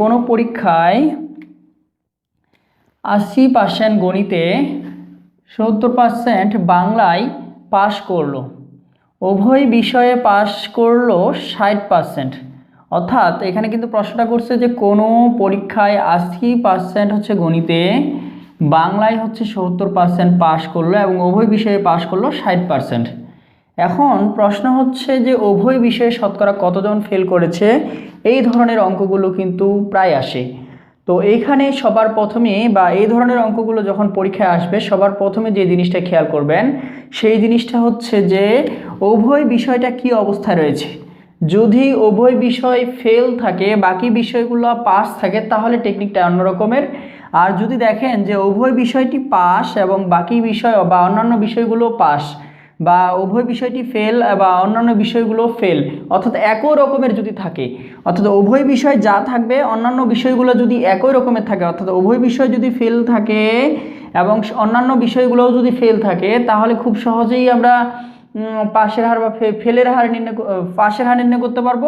কোনো পরীক্ষায় আশি পার্সেন্ট গণিতে সত্তর পার্সেন্ট বাংলায় পাশ করল। উভয় বিষয়ে পাশ করল ষাট পার্সেন্ট অর্থাৎ এখানে কিন্তু প্রশ্নটা করছে যে কোনো পরীক্ষায় আশি পার্সেন্ট হচ্ছে গণিতে, বাংলায় হচ্ছে সত্তর পার্সেন্ট পাশ করল এবং উভয় বিষয়ে পাশ করল ষাট পার্সেন্ট এখন প্রশ্ন হচ্ছে যে উভয় বিষয়ে শতকরা কতজন ফেল করেছে? এই ধরনের অঙ্কগুলো কিন্তু প্রায় আসে। তো এইখানে সবার প্রথমে বা এই ধরনের অঙ্কগুলো যখন পরীক্ষায় আসবে, সবার প্রথমে যে জিনিসটা খেয়াল করবেন, সেই জিনিসটা হচ্ছে যে উভয় বিষয়টা কি অবস্থায় রয়েছে? যদি উভয় বিষয় ফেল থাকে, বাকি বিষয়গুলো পাস থাকে, তাহলে টেকনিকটা অন্য রকমের। আর যদি দেখেন যে উভয় বিষয়টি পাস এবং বাকি বিষয় বা অন্যান্য বিষয়গুলো পাস বা উভয় বিষয়টি ফেল বা অন্যান্য বিষয়গুলো ফেল অর্থাৎ একই রকমের যদি থাকে, অর্থাৎ উভয় বিষয় যা থাকবে, অন্যান্য বিষয়গুলো যদি একই রকমের থাকে, অর্থাৎ উভয় বিষয় যদি ফেল থাকে এবং অন্যান্য বিষয়গুলোও যদি ফেল থাকে, তাহলে খুব সহজেই আমরা পাশের হার বা ফেলের হার নির্ণয় পাশের হার নির্ণয় করতে পারব।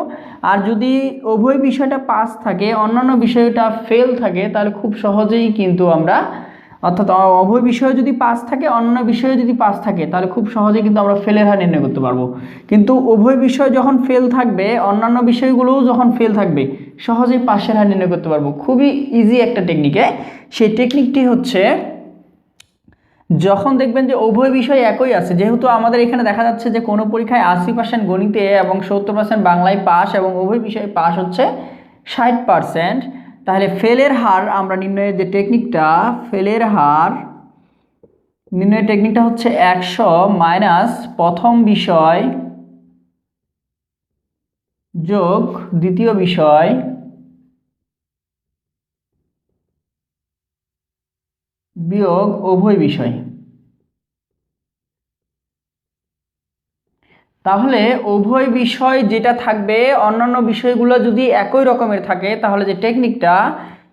আর যদি উভয় বিষয়টা পাস থাকে, অন্যান্য বিষয়টা ফেল থাকে, তাহলে খুব সহজেই কিন্তু আমরা অর্থাৎ অ- উভয় বিষয়ে যদি পাস থাকে অন্য বিষয়ে যদি পাস থাকে, তাহলে খুব সহজে কিন্তু আমরা ফেলের হার নির্ণয় করতে পারব। কিন্তু উভয় বিষয় যখন ফেল থাকবে, অন্যান্য বিষয়গুলোও যখন ফেল থাকবে, সহজেই পাশের হার নির্ণয় করতে পারব। খুবই ইজি একটা টেকনিকে সেই টেকনিকটি হচ্ছে, যখন দেখবেন যে উভয় বিষয় একই আছে, যেহেতু আমাদের এখানে দেখা যাচ্ছে যে কোনো পরীক্ষায় আশি পার্সেন্ট গণিতে এবং সত্তর পার্সেন্ট বাংলায় পাস এবং উভয় বিষয়ে পাস হচ্ছে ষাট পার্সেন্ট তাহলে ফেলের হার আমরা নির্ণয়ের যে টেকনিকটা ফেলের হার, নির্ণয়ের টেকনিকটা হচ্ছে একশো মাইনাস প্রথম বিষয় যোগ দ্বিতীয় বিষয় বিয়োগ উভয় বিষয়। তাহলে উভয় বিষয় যেটা থাকবে, অন্যান্য বিষয়গুলো যদি একই রকমের থাকে, তাহলে যে টেকনিকটা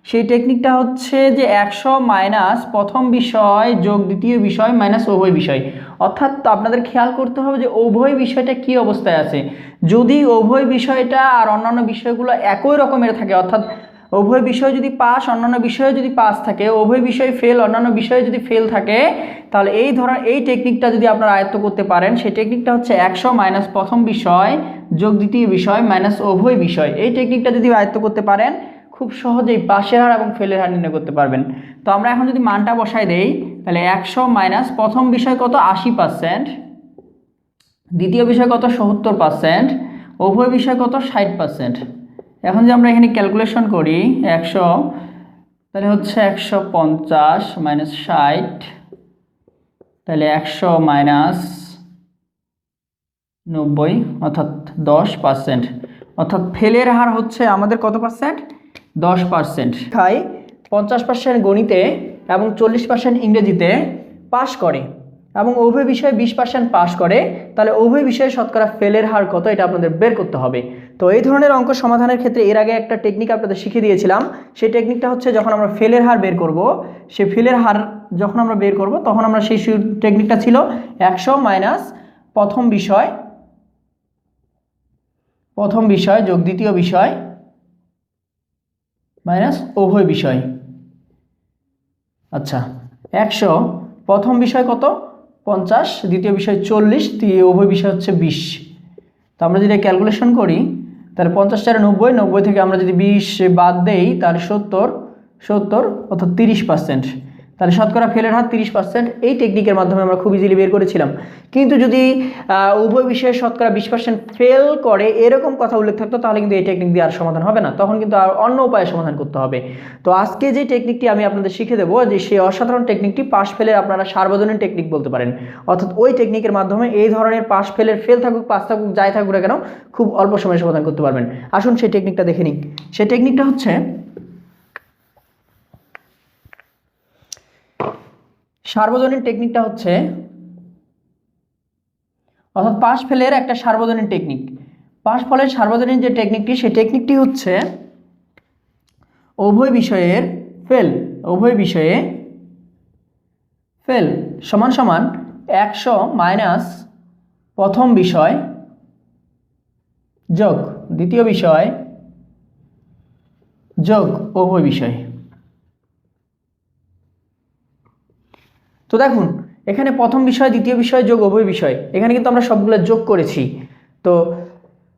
সেই টেকনিকটা হচ্ছে যে একশো মাইনাস প্রথম বিষয় যোগ দ্বিতীয় বিষয় মাইনাস উভয় বিষয়। অর্থাৎ আপনাদের খেয়াল করতে হবে যে উভয় বিষয়টা কি অবস্থায় আছে। যদি উভয় বিষয়টা আর অন্যান্য বিষয়গুলো একই রকমের থাকে, অর্থাৎ উভয় বিষয় যদি পাস অন্যান্য বিষয়ে যদি পাস থাকে, উভয় বিষয়ে ফেল অন্যান্য বিষয়ে যদি ফেল থাকে, তাহলে এই ধরনের এই টেকনিকটা যদি আপনারা আয়ত্ত করতে পারেন, সেই টেকনিকটা হচ্ছে একশো মাইনাস প্রথম বিষয়, যোগ দ্বিতীয় বিষয় মাইনাস উভয় বিষয়। এই টেকনিকটা যদি আয়ত্ত করতে পারেন, খুব সহজেই পাশের হার এবং ফেলের হার নির্ণয় করতে পারবেন। তো আমরা এখন যদি মানটা বসাই দেই, তাহলে একশো মাইনাস প্রথম বিষয় কত? আশি পার্সেন্ট দ্বিতীয় বিষয় কত? সত্তর পার্সেন্ট উভয় বিষয় কত? ষাট পার্সেন্ট এখন যে আমরা এখানে ক্যালকুলেশন করি, একশো, তাহলে হচ্ছে একশো পঞ্চাশ মাইনাস ষাট, তাহলে একশো মাইনাস নব্বই, অর্থাৎ দশ পার্সেন্ট অর্থাৎ ফেলের হার হচ্ছে আমাদের কত পার্সেন্ট দশ পার্সেন্ট খাই পঞ্চাশ পার্সেন্ট গণিতে এবং চল্লিশ পার্সেন্ট ইংরেজিতে পাশ করে। এবং উভয় বিষয়ে বিশ পার্সেন্ট পাশ করে, তাহলে উভয় বিষয়ে শতকরা ফেলের হার কত? এটা আপনাদের বের করতে হবে। তো এই ধরনের অঙ্ক সমাধানের ক্ষেত্রে এর আগে একটা টেকনিক আপনাদের শিখিয়ে দিয়েছিলাম। সেই টেকনিকটা হচ্ছে যখন আমরা ফেলের হার বের করব, সেই ফেলের হার যখন আমরা বের করব, তখন আমরা সেই টেকনিকটা ছিল একশো মাইনাস প্রথম বিষয় প্রথম বিষয় যোগ দ্বিতীয় বিষয় মাইনাস উভয় বিষয়। আচ্ছা একশো, প্রথম বিষয় কত? পঞ্চাশ, দ্বিতীয় বিষয় চল্লিশ উভয় বিষয় হচ্ছে বিশ। তো আমরা যদি ক্যালকুলেশন করি তাহলে পঞ্চাশ চারে নব্বই নব্বই থেকে আমরা যদি বিশ বাদ দেই, তাহলে সত্তর সত্তর অর্থাৎ তিরিশ পার্সেন্ট তাহলে শতকরা ফেলের হার তিরিশ পার্সেন্ট এই টেকনিকের মাধ্যমে আমরা খুব ইজিলি বের করেছিলাম। কিন্তু যদি উভয় বিষয়ে শতকরা বিশ পার্সেন্ট ফেল করে এরকম কথা উল্লেখ থাকতো, তাহলে কিন্তু এই টেকনিক দিয়ে আর সমাধান হবে না। তখন কিন্তু আর অন্য উপায়ে সমাধান করতে হবে। তো আজকে যে টেকনিকটি আমি আপনাদের শিখে দেবো, যে সেই অসাধারণ টেকনিকটি পাশ ফেলের আপনারা সার্বজনীন টেকনিক বলতে পারেন। অর্থাৎ ওই টেকনিকের মাধ্যমে এই ধরনের পাশ ফেলের ফেল থাকুক পাস থাকুক, যাই থাকুক না কেন, খুব অল্প সময়ে সমাধান করতে পারবেন। আসুন সেই টেকনিকটা দেখে নিই। সেই টেকনিকটা হচ্ছে সার্বজনীন টেকনিকটা হচ্ছে, অর্থাৎ পাশ ফেলের একটা সার্বজনীন টেকনিক পাশ ফলের সার্বজনীন যে টেকনিকটি সেই টেকনিকটি হচ্ছে উভয় বিষয়ের ফেল, উভয় বিষয়ে ফেল সমান সমান একশো মাইনাস প্রথম বিষয় যোগ, দ্বিতীয় বিষয় যোগ, উভয় বিষয়। তো দেখুন, এখানে প্রথম বিষয়, দ্বিতীয় বিষয়, যোগ উভয় বিষয়। এখানে কিন্তু আমরা সবগুলো যোগ করেছি। তো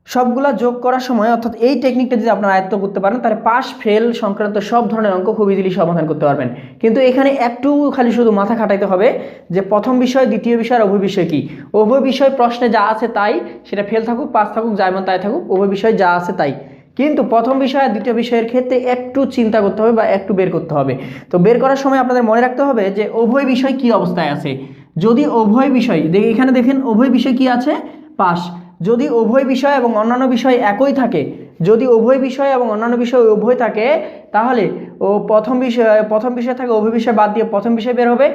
সবগুলা যোগ করার সময়, অর্থাৎ এই টেকনিকটা যদি আপনারা আয়ত্ত করতে পারেন, তাহলে পাস ফেল সংক্রান্ত সব ধরনের অঙ্ক খুব ইজিলি সমাধান করতে পারবেন। কিন্তু এখানে একটু খালি শুধু মাথা খাটাইতে হবে যে প্রথম বিষয়, দ্বিতীয় বিষয় আর উভয় বিষয় কি। উভয় বিষয় প্রশ্নে যা আছে তাই, সেটা ফেল থাকুক পাস থাকুক যাইমন তাই থাকুক, উভয় বিষয় যা আছে তাই। কিন্তু প্রথম বিষয় আর দ্বিতীয় বিষয়ের ক্ষেত্রে একটু চিন্তা করতে হবে বা একটু বের করতে হবে। তো বের করার সময় আপনাদের মনে রাখতে হবে যে উভয় বিষয় কি অবস্থায় আছে? যদি উভয় বিষয় এখানে দেখেন উভয় বিষয় কি আছে? পাস যদি উভয় বিষয় এবং অন্যান্য বিষয় একই থাকে, যদি উভয় বিষয় এবং অন্যান্য বিষয় উভয় থাকে, তাহলে ও প্রথম বিষয় প্রথম বিষয় থাকে উভয় বিষয় বাদ দিয়ে প্রথম বিষয় বের হবে,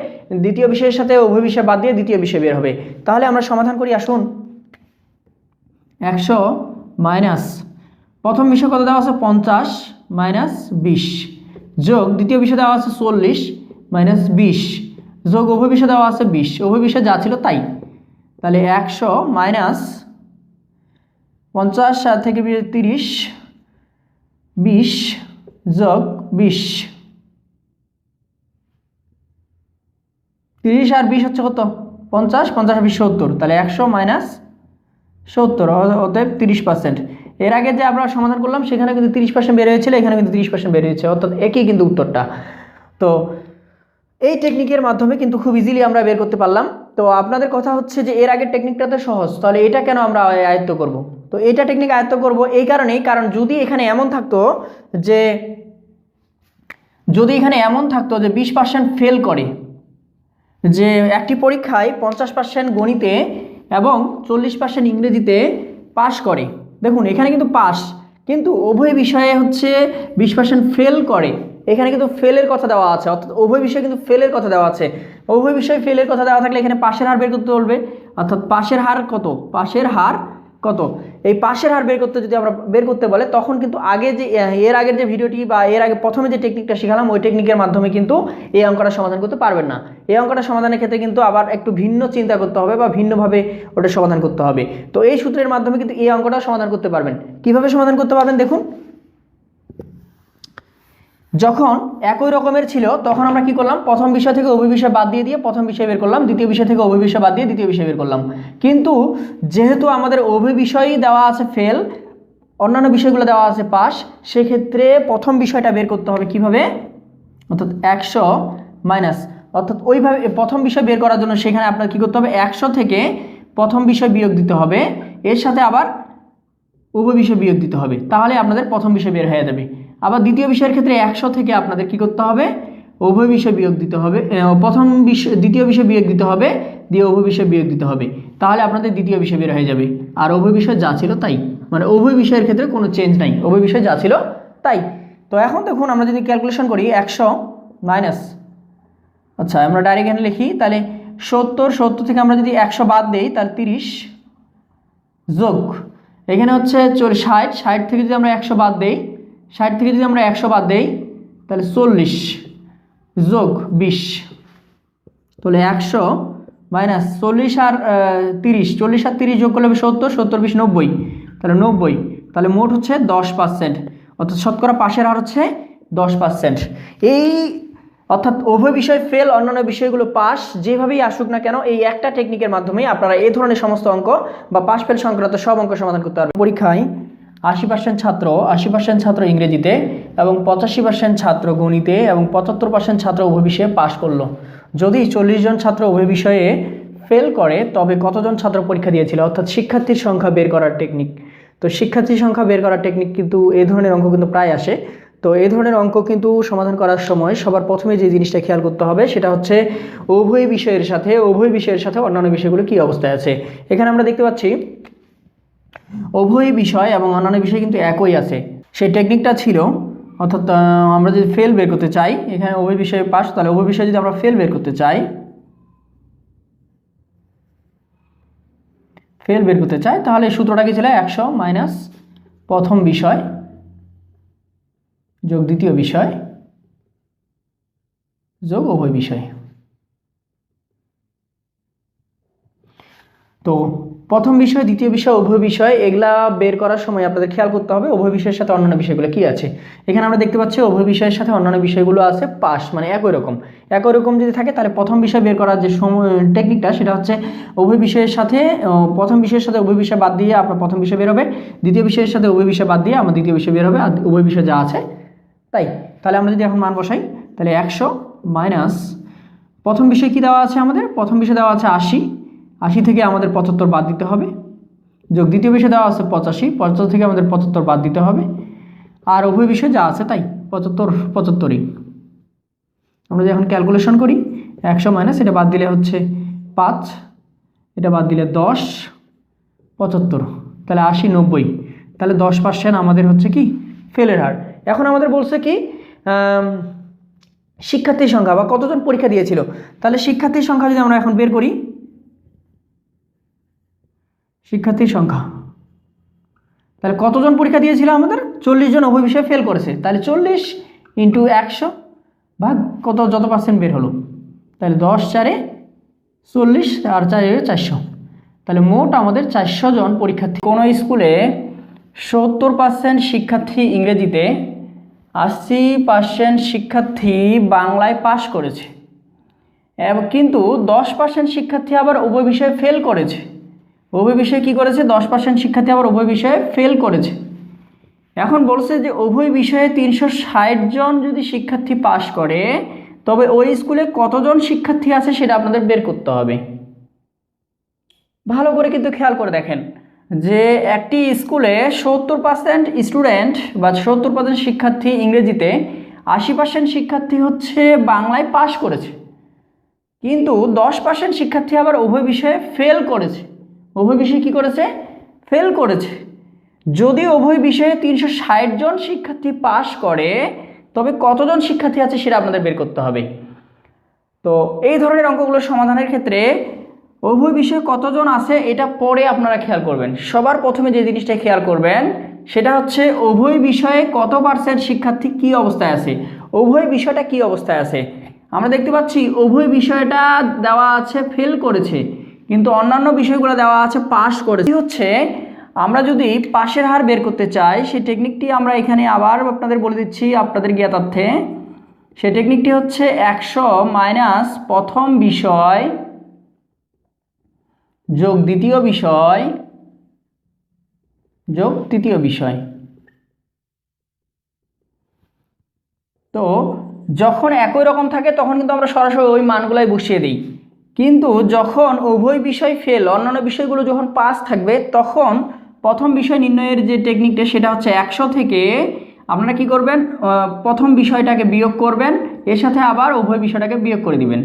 দ্বিতীয় বিষয়ের সাথে উভয় বিষয় বাদ দিয়ে দ্বিতীয় বিষয় বের হবে। তাহলে আমরা সমাধান করি, আসুন। একশো মাইনাস প্রথম বিষয় কত দেওয়া আছে? পঞ্চাশ মাইনাস বিশ। যোগ দ্বিতীয় বিষয় দেওয়া আছে চল্লিশ মাইনাস বিশ। যোগ উভয় বিষয় দেওয়া আছে বিশ। উভয় বিষয় যা ছিল তাই। তাহলে একশো মাইনাস পঞ্চাশ সাত থেকে তিরিশ, বিশ যোগ বিশ। তিরিশ আর বিশ হচ্ছে কত? পঞ্চাশ পঞ্চাশ আর বিশ সত্তর। তাহলে একশো মাইনাস সত্তর, অতএব তিরিশ পার্সেন্ট এর আগে যে আমরা সমাধান করলাম, সেখানে কিন্তু তিরিশ পার্সেন্ট বের হয়েছিল, এখানে কিন্তু তিরিশ পার্সেন্ট বের হয়েছে। অর্থাৎ একই কিন্তু উত্তরটা। তো এই টেকনিকের মাধ্যমে কিন্তু খুব ইজিলি আমরা বের করতে পারলাম। তো আপনাদের কথা হচ্ছে যে, এর আগের টেকনিকটা তো সহজ, তাহলে এটা কেন আমরা আয়ত্ত করব? তো এটা টেকনিক আয়ত্ত করব এই কারণেই, কারণ যদি এখানে এমন থাকতো যে, যদি এখানে এমন থাকতো যে বিশ পার্সেন্ট ফেল করে, যে একটি পরীক্ষায় পঞ্চাশ পার্সেন্ট গণিতে এবং চল্লিশ পার্সেন্ট ইংরেজিতে পাশ করে দেখুন, এখানে কিন্তু পাস কিন্তু উভয় বিষয়ে হচ্ছে বিশ পার্সেন্ট ফেল করে। এখানে কিন্তু ফেলের কথা দেওয়া আছে, অর্থাৎ উভয় বিষয়ে কিন্তু ফেলের কথা দেওয়া আছে। উভয় বিষয়ে ফেলের কথা দেওয়া থাকলে এখানে পাশের হার বের করতে চলবে অর্থাৎ পাশের হার কত? পাশের হার কত? এই পাশের হার বের করতে যদি আমরা বের করতে বলে, তখন কিন্তু আগে যে এর আগের যে ভিডিওটি বা এর আগে প্রথমে যে টেকনিকটা শিখালাম, ওই টেকনিকের মাধ্যমে কিন্তু এই অঙ্কটা সমাধান করতে পারবেন না। এই অঙ্কটা সমাধানের ক্ষেত্রে কিন্তু আবার একটু ভিন্ন চিন্তা করতে হবে বা ভিন্নভাবে ওটা সমাধান করতে হবে। তো এই সূত্রের মাধ্যমে কিন্তু এই অঙ্কটা সমাধান করতে পারবেন। কীভাবে সমাধান করতে পারবেন দেখুন। যখন একই রকমের ছিল, তখন আমরা কি করলাম? প্রথম বিষয় থেকে উভয় বিষয় বাদ দিয়ে দিয়ে প্রথম বিষয় বের করলাম, দ্বিতীয় বিষয় থেকে উভয় বিষয় বাদ দিয়ে দ্বিতীয় বিষয় বের করলাম। কিন্তু যেহেতু আমাদের উভয় বিষয়ই দেওয়া আছে ফেল অন্যান্য বিষয়গুলো দেওয়া আছে পাস সেক্ষেত্রে প্রথম বিষয়টা বের করতে হবে কীভাবে? অর্থাৎ একশো মাইনাস অর্থাৎ ওইভাবে প্রথম বিষয় বের করার জন্য সেখানে আপনার কী করতে হবে? একশো থেকে প্রথম বিষয় বিয়োগ দিতে হবে। এর সাথে আবার উভয় বিষয় বিয়োগ দিতে হবে। তাহলে আপনাদের প্রথম বিষয় বের হয়ে যাবে। আবার দ্বিতীয় বিষয়ের ক্ষেত্রে একশো থেকে আপনাদের কি করতে হবে? উভয় বিষয় বিয়োগ দিতে হবে। প্রথম বিষয় দ্বিতীয় বিষয় বিয়োগ দিতে হবে, দিয়ে উভয় বিষয় বিয়োগ দিতে হবে। তাহলে আপনাদের দ্বিতীয় বিষয় বের হয়ে যাবে। আর উভয় বিষয় যা ছিল তাই। মানে উভয় বিষয়ের ক্ষেত্রে কোনো চেঞ্জ নাই। উভয় বিষয় যা ছিল তাই। তো এখন দেখুন আমরা যদি ক্যালকুলেশন করি, একশো মাইনাস আচ্ছা আমরা ডাইরেক্ট এখানে লিখি, তাহলে সত্তর সত্তর থেকে আমরা যদি একশো বাদ দিই, তাহলে তিরিশ যোগ। এখানে হচ্ছে চোর ষাট ষাট থেকে যদি আমরা একশো বাদ দিই ষাট থেকে যদি আমরা একশো বাদ দেই, তাহলে চল্লিশ যোগ বিশ। তাহলে একশো মাইনাস চল্লিশ আর তিরিশ। চল্লিশ আর তিরিশ যোগ করলে হবে সত্তর সত্তর বিশ নব্বই। তাহলে নব্বই। তাহলে মোট হচ্ছে দশ পার্সেন্ট অর্থাৎ শতকরা পাশের হার হচ্ছে দশ পার্সেন্ট এই, অর্থাৎ উভয় বিষয় ফেল অন্যান্য বিষয়গুলো পাস যেভাবেই আসুক না কেন, এই একটা টেকনিকের মাধ্যমেই আপনারা এই ধরনের সমস্ত অঙ্ক বা পাস ফেল সংক্রান্ত সব অঙ্ক সমাধান করতে পারবেন। পরীক্ষায় আশি পার্সেন্ট ছাত্র, আশি পার্সেন্ট ছাত্র ইংরেজিতে এবং পঁচাশি পার্সেন্ট ছাত্র গণিতে এবং পঁচাত্তর পার্সেন্ট ছাত্র উভয় বিষয়ে পাশ করল। যদি চল্লিশ জন ছাত্র উভয় বিষয়ে ফেল করে, তবে কতজন ছাত্র পরীক্ষা দিয়েছিল? অর্থাৎ শিক্ষার্থীর সংখ্যা বের করার টেকনিক তো শিক্ষার্থীর সংখ্যা বের করার টেকনিক কিন্তু এই ধরনের অঙ্ক কিন্তু প্রায় আসে। তো এই ধরনের অঙ্ক কিন্তু সমাধান করার সময় সবার প্রথমে যে জিনিসটা খেয়াল করতে হবে, সেটা হচ্ছে উভয় বিষয়ের সাথে, উভয় বিষয়ের সাথে অন্যান্য বিষয়গুলো কী অবস্থায় আছে? এখানে আমরা দেখতে পাচ্ছি উভয় বিষয় এবং অন্যান্য বিষয় কিন্তু একই আছে। সেই টেকনিকটা ছিল, অর্থাৎ আমরা যদি ফেল বের করতে চাই, এখানে উভয় বিষয়ে পাস, তাহলে উভয় বিষয়ে যদি আমরা ফেল বের করতে চাই ফেল বের করতে চাই, তাহলে সূত্রটা কি ছিল? একশো মাইনাস প্রথম বিষয় যোগ দ্বিতীয় বিষয় যোগ উভয় বিষয়। তো প্রথম বিষয়, দ্বিতীয় বিষয়, উভয় বিষয়, এগুলা বের করার সময় আপনাদের খেয়াল করতে হবে উভয় বিষয়ের সাথে অন্যান্য বিষয়গুলো কি আছে। এখানে আমরা দেখতে পাচ্ছি উভয় বিষয়ের সাথে অন্যান্য বিষয়গুলো আছে পাস মানে একই রকম। একই রকম যদি থাকে, তাহলে প্রথম বিষয় বের করার যে সময় টেকনিকটা সেটা হচ্ছে উভয় বিষয়ের সাথে প্রথম বিষয়ের সাথে উভয় বিষয় বাদ দিয়ে আপনার প্রথম বিষয় বের হবে, দ্বিতীয় বিষয়ের সাথে উভয় বিষয় বাদ দিয়ে আমার দ্বিতীয় বিষয় বের হবে, আর উভয় বিষয় যা আছে, তাই। তাহলে আমরা যদি এখন মান বসাই, তাহলে একশো মাইনাস, প্রথম বিষয় কি দেওয়া আছে আমাদের? প্রথম বিষয় দেওয়া আছে আশি আশি থেকে আমাদের পঁচাত্তর বাদ দিতে হবে। যোগ দ্বিতীয় বিষয় দেওয়া আছে পঁচাশি, পঁচাত্তর থেকে আমাদের পঁচাত্তর বাদ দিতে হবে। আর উভয় বিষয় যা আছে তাই, পঁচাত্তর, পঁচাত্তরই। আমরা যখন ক্যালকুলেশন করি, একশো মাইনাস এটা বাদ দিলে হচ্ছে পাঁচ, এটা বাদ দিলে দশ, পঁচাত্তর। তাহলে আশি, নব্বই। তাহলে দশ পার্সেন্ট আমাদের হচ্ছে কি? ফেলের হার। এখন আমাদের বলছে কি শিক্ষার্থীর সংখ্যা বা কতজন পরীক্ষা দিয়েছিল? তাহলে শিক্ষার্থীর সংখ্যা যদি আমরা এখন বের করি শিক্ষার্থীর সংখ্যা। তাহলে কতজন পরীক্ষা দিয়েছিল আমাদের? চল্লিশ জন উভয় বিষয়ে ফেল করেছে। তাহলে চল্লিশ ইন্টু একশো ভাগ কত? যত পার্সেন্ট বের হলো। তাহলে দশ চারে চল্লিশ আর চারে চারশো। তাহলে মোট আমাদের চারশো জন পরীক্ষার্থী। কোনো স্কুলে সত্তর পার্সেন্ট শিক্ষার্থী ইংরেজিতে, আশি পার্সেন্ট শিক্ষার্থী বাংলায় পাশ করেছে। কিন্তু দশ পার্সেন্ট শিক্ষার্থী আবার উভয় বিষয়ে ফেল করেছে। উভয় বিষয়ে কী করেছে? দশ পার্সেন্ট শিক্ষার্থী আবার উভয় বিষয়ে ফেল করেছে। এখন বলছে যে উভয় বিষয়ে তিনশো ষাট জন যদি শিক্ষার্থী পাশ করে, তবে ওই স্কুলে কতজন শিক্ষার্থী আছে সেটা আপনাদের বের করতে হবে। ভালো করে কিন্তু খেয়াল করে দেখেন যে একটি স্কুলে সত্তর পার্সেন্ট স্টুডেন্ট বা সত্তর পার্সেন্ট শিক্ষার্থী ইংরেজিতে, আশি পার্সেন্ট শিক্ষার্থী হচ্ছে বাংলায় পাশ করেছে। কিন্তু দশ পার্সেন্ট শিক্ষার্থী আবার উভয় বিষয়ে ফেল করেছে। উভয় বিষয়ে কী করেছে? ফেল করেছে। যদি উভয় বিষয়ে তিনশো ষাট জন শিক্ষার্থী পাশ করে, তবে কতজন শিক্ষার্থী আছে সেটা আপনাদের বের করতে হবে। তো এই ধরনের অঙ্কগুলো সমাধানের ক্ষেত্রে উভয় বিষয়ে কতজন আছে এটা পরে আপনারা খেয়াল করবেন। সবার প্রথমে যে জিনিসটা খেয়াল করবেন, সেটা হচ্ছে উভয় বিষয়ে কত পার্সেন্ট শিক্ষার্থী কী অবস্থায় আছে? উভয় বিষয়টা কী অবস্থায় আছে? আমরা দেখতে পাচ্ছি উভয় বিষয়টা দেওয়া আছে ফেল করেছে। কিন্তু অন্যান্য বিষয়গুলো দেওয়া আছে পাস করে। হচ্ছে? আমরা যদি পাশের হার বের করতে চাই, সেই টেকনিকটি আমরা এখানে আবার আপনাদের বলে দিচ্ছি আপনাদের জ্ঞাতার্থে। সেই টেকনিকটি হচ্ছে একশো মাইনাস প্রথম বিষয় যোগ দ্বিতীয় বিষয় যোগ তৃতীয় বিষয়। তো যখন একই রকম থাকে, তখন কিন্তু আমরা সরাসরি ওই মানগুলাই বসিয়ে দিই। কিন্তু যখন উভয় বিষয় ফেল অন্যান্য বিষয়গুলো যখন পাস থাকবে, তখন প্রথম বিষয় নির্ণয়ের যে টেকনিকটা সেটা হচ্ছে একশো থেকে আপনারা কি করবেন? প্রথম বিষয়টাকে বিয়োগ করবেন, এর সাথে আবার উভয় বিষয়টাকে বিয়োগ করে দিবেন।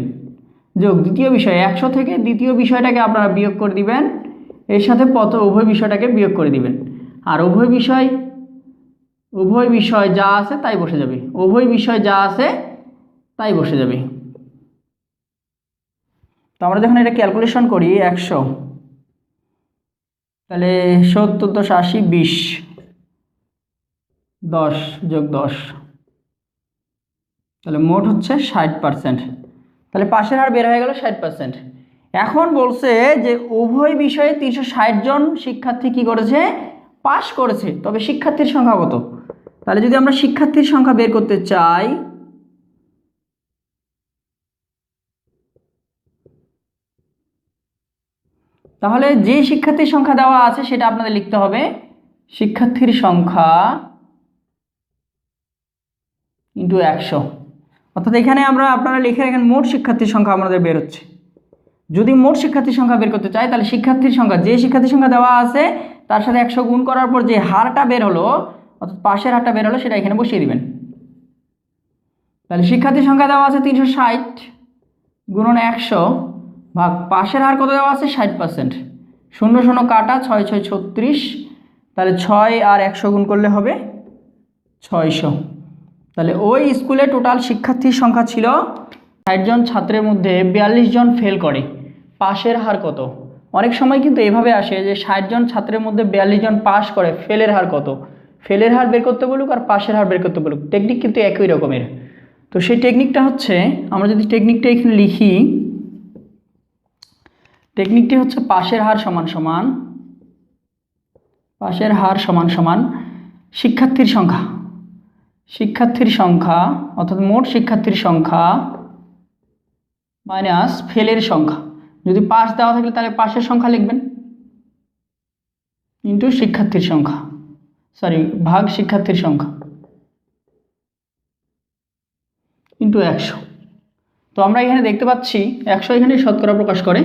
যোগ, দ্বিতীয় বিষয়, একশো থেকে দ্বিতীয় বিষয়টাকে আপনারা বিয়োগ করে দিবেন, এর সাথে পথ উভয় বিষয়টাকে বিয়োগ করে দিবেন। আর উভয় বিষয় উভয় বিষয় যা আছে তাই বসে যাবে। উভয় বিষয় যা আছে তাই বসে যাবে। আমরা যখন এটা ক্যালকুলেশন করি, একশো, তাহলে সত্তর দশ আশি বিশ, দশ যোগ দশ, তাহলে মোট হচ্ছে ষাট পার্সেন্ট তাহলে পাশের হার বের হয়ে গেল ষাট পার্সেন্ট এখন বলছে যে উভয় বিষয়ে তিনশো ষাট জন শিক্ষার্থী কি করেছে? পাশ করেছে, তবে শিক্ষার্থীর সংখ্যা কত? তাহলে যদি আমরা শিক্ষার্থীর সংখ্যা বের করতে চাই তাহলে যে শিক্ষার্থীর সংখ্যা দেওয়া আছে সেটা আপনাদের লিখতে হবে। শিক্ষার্থীর সংখ্যা ইন্টু একশো। অর্থাৎ এখানে আমরা, আপনারা লিখে রাখেন, মোট শিক্ষার্থীর সংখ্যা আমাদের বের হচ্ছে। যদি মোট শিক্ষার্থীর সংখ্যা বের করতে চাই, তাহলে শিক্ষার্থীর সংখ্যা, যে শিক্ষার্থীর সংখ্যা দেওয়া আছে, তার সাথে একশো গুণ করার পর যে হারটা বের হলো, অর্থাৎ পাশের হারটা বের হলো, সেটা এখানে বসিয়ে দিবেন। তাহলে শিক্ষার্থীর সংখ্যা দেওয়া আছে তিনশো ষাট, গুণন একশো ভাগ, পাশের হার কত দেওয়া আছে? ষাট পার্সেন্ট শূন্য শূন্য কাটা, ছয় ছয় ছত্রিশ। তাহলে ছয় আর একশো গুণ করলে হবে ছয়শো। তাহলে ওই স্কুলে টোটাল শিক্ষার্থীর সংখ্যা ছিল ষাট জন ছাত্রের মধ্যে বিয়াল্লিশ জন ফেল করে। পাশের হার কত? অনেক সময় কিন্তু এভাবে আসে যে ষাট জন ছাত্রের মধ্যে বিয়াল্লিশ জন পাশ করে ফেলের হার কত? ফেলের হার বের করতে বলুক আর পাশের হার বের করতে বলুক। টেকনিক কিন্তু একই রকমের। তো সেই টেকনিকটা হচ্ছে, আমরা যদি টেকনিকটা এখানে লিখি টেকনিকটি হচ্ছে পাশের হার সমান সমান, পাশের হার সমান সমান শিক্ষার্থীর সংখ্যা। শিক্ষার্থীর সংখ্যা, অর্থাৎ মোট শিক্ষার্থীর সংখ্যা মাইনাস ফেলের সংখ্যা। যদি পাশ দেওয়া থাকলে তাহলে পাশের সংখ্যা লিখবেন। ইন্টু শিক্ষার্থীর সংখ্যা। সরি, ভাগ শিক্ষার্থীর সংখ্যা। ইন্টু একশো। তো আমরা এখানে দেখতে পাচ্ছি, একশো এখানে শতকরা প্রকাশ করে।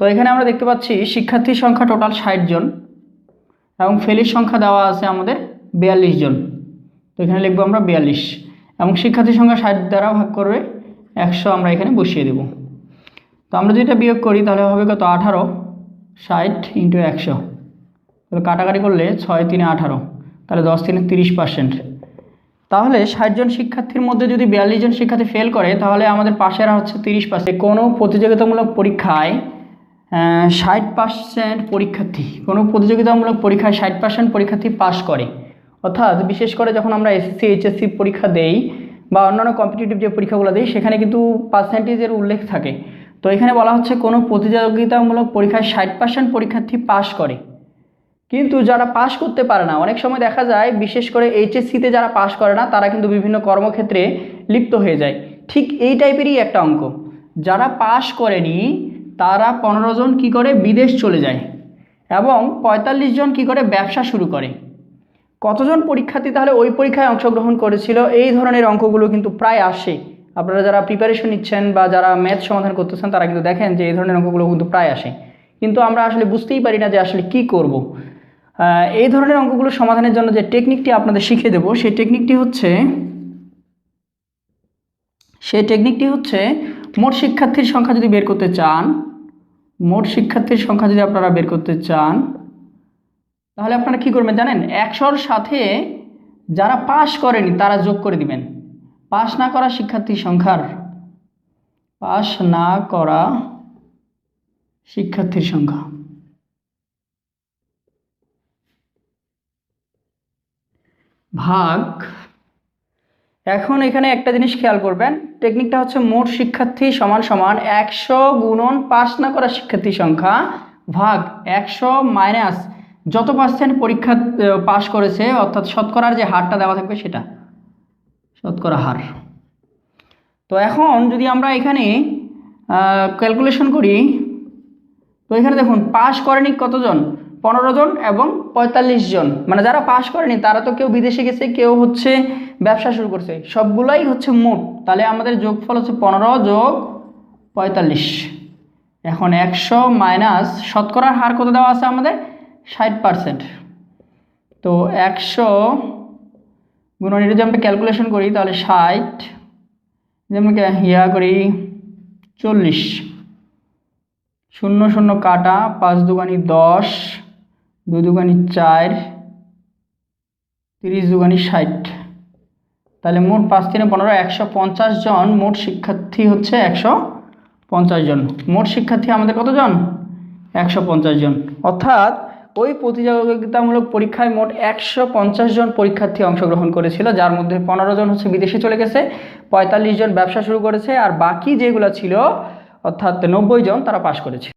তো এখানে আমরা দেখতে পাচ্ছি শিক্ষার্থীর সংখ্যা টোটাল ষাট জন এবং ফেলির সংখ্যা দেওয়া আছে আমাদের বিয়াল্লিশ জন। তো এখানে লিখব আমরা বিয়াল্লিশ এবং শিক্ষার্থীর সংখ্যা ষাট দ্বারা ভাগ করবে একশো আমরা এখানে বসিয়ে দেব। তো আমরা যেটা বিয়োগ করি তাহলে হবে কত? আঠারো, ষাট ইন্টু একশো। তাহলে কাটাকাটি করলে ছয় তিনে আঠারো, তাহলে দশ তিনে তিরিশ পার্সেন্ট তাহলে ষাট জন শিক্ষার্থীর মধ্যে যদি বিয়াল্লিশ জন শিক্ষার্থী ফেল করে তাহলে আমাদের পাশের হচ্ছে তিরিশ পার্সেন্ট কোনো প্রতিযোগিতামূলক পরীক্ষায় ষাট পার্সেন্ট পরীক্ষার্থী, কোনো প্রতিযোগিতামূলক পরীক্ষায় ষাট পার্সেন্ট পরীক্ষার্থী পাশ করে। অর্থাৎ বিশেষ করে যখন আমরা এসএসসি এইচএসসি পরীক্ষা দেই বা অন্যান্য কম্পিটিটিভ যে পরীক্ষাগুলো দিই, সেখানে কিন্তু পার্সেন্টেজের উল্লেখ থাকে। তো এখানে বলা হচ্ছে কোনো প্রতিযোগিতামূলক পরীক্ষায় ষাট পার্সেন্ট পরীক্ষার্থী পাশ করে। কিন্তু যারা পাশ করতে পারে না, অনেক সময় দেখা যায় বিশেষ করে এইচএসসিতে যারা পাশ করে না, তারা কিন্তু বিভিন্ন কর্মক্ষেত্রে লিপ্ত হয়ে যায়। ঠিক এই টাইপেরই একটা অঙ্ক। যারা পাশ করেনি তারা পনেরো জন কী করে? বিদেশ চলে যায় এবং পঁয়তাল্লিশ জন কী করে? ব্যবসা শুরু করে। কতজন পরীক্ষার্থী তাহলে ওই পরীক্ষায় অংশগ্রহণ করেছিল? এই ধরনের অঙ্কগুলো কিন্তু প্রায় আসে। আপনারা যারা প্রিপারেশন নিচ্ছেন বা যারা ম্যাথ সমাধান করতেছেন, তারা কিন্তু দেখেন যে এই ধরনের অঙ্কগুলো কিন্তু প্রায় আসে। কিন্তু আমরা আসলে বুঝতেই পারি না যে আসলে কি করব। এই ধরনের অঙ্কগুলো সমাধানের জন্য যে টেকনিকটি আপনাদের শিখিয়ে দেবো, সেই টেকনিকটি হচ্ছে সেই টেকনিকটি হচ্ছে মোট শিক্ষার্থীর সংখ্যা যদি বের করতে চান, মোট শিক্ষার্থীর সংখ্যা যদি আপনারা বের করতে চান, তাহলে আপনারা কি করবেন জানেন? একশোর সাথে যারা পাশ করেনি, তারা যোগ করে দিবেন। পাশ না করা শিক্ষার্থীর সংখ্যার, পাশ না করা শিক্ষার্থীর সংখ্যা। ভাগ এখন এখানে একটা জিনিস খেয়াল করবেন টেকনিকটা হচ্ছে মোট শিক্ষার্থী সমান সমান একশো গুণন পাস না করা শিক্ষার্থীর সংখ্যা ভাগ একশো মাইনাস যত পার্সেন্ট পরীক্ষা পাশ করেছে, অর্থাৎ শতকরার যে হারটা দেওয়া থাকবে সেটা, শতকরা হার। তো এখন যদি আমরা এখানে ক্যালকুলেশন করি, তো এখানে দেখুন, পাশ করেনি কতজন? পনেরো জন এবং পঁয়তাল্লিশ জন। মানে যারা পাশ করেনি, তারা তো কেউ বিদেশে গেছে, কেউ হচ্ছে ব্যবসা শুরু করছে। সবগুলাই হচ্ছে মোট। তাহলে আমাদের যোগফল হচ্ছে পনেরো যোগ পঁয়তাল্লিশ। এখন একশো মাইনাস শতকরার হার কত দেওয়া আছে আমাদের? ষাট পার্সেন্ট। তো একশো গুণন এটা যদি আমরা ক্যালকুলেশন করি, তাহলে ষাট, যদি আমরা ইয়া করি, চল্লিশ। শূন্য শূন্য কাটা, পাঁচ দুগানি দশ দুই দুগানি চার, তিরিশ দুগানি ষাট। তাহলে মোট পাঁচ তিনে পনেরো, একশো পঞ্চাশ জন মোট শিক্ষার্থী হচ্ছে একশো পঞ্চাশ জন। মোট শিক্ষার্থী আমাদের কতজন? একশো পঞ্চাশ জন। অর্থাৎ ওই প্রতিযোগিতামূলক পরীক্ষায় মোট একশো পঞ্চাশ জন পরীক্ষার্থী অংশগ্রহণ করেছিল, যার মধ্যে পনেরো জন হচ্ছে বিদেশে চলে গেছে, পঁয়তাল্লিশ জন ব্যবসা শুরু করেছে, আর বাকি যেগুলো ছিল, অর্থাৎ নব্বই জন তারা পাশ করেছে।